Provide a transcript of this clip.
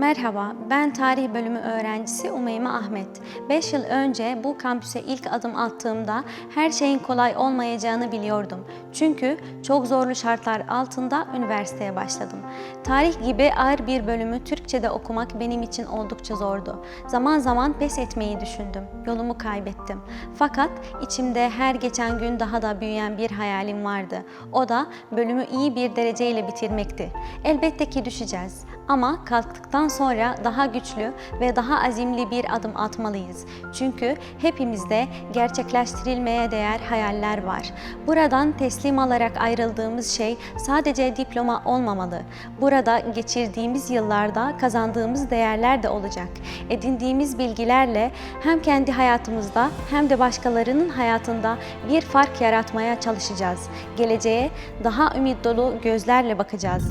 Merhaba, ben tarih bölümü öğrencisi Umeyme Ahmet. 5 yıl önce bu kampüse ilk adım attığımda her şeyin kolay olmayacağını biliyordum. Çünkü çok zorlu şartlar altında üniversiteye başladım. Tarih gibi ağır bir bölümü Türkçe'de okumak benim için oldukça zordu. Zaman zaman pes etmeyi düşündüm. Yolumu kaybettim. Fakat içimde her geçen gün daha da büyüyen bir hayalim vardı. O da bölümü iyi bir dereceyle bitirmekti. Elbette ki düşeceğiz ama kalktıktan sonra daha güçlü ve daha azimli bir adım atmalıyız. Çünkü hepimizde gerçekleştirilmeye değer hayaller var. Buradan teslim alarak ayrıldığımız şey sadece diploma olmamalı. Burada geçirdiğimiz yıllarda kazandığımız değerler de olacak. Edindiğimiz bilgilerle hem kendi hayatımızda hem de başkalarının hayatında bir fark yaratmaya çalışacağız. Geleceğe daha ümit dolu gözlerle bakacağız.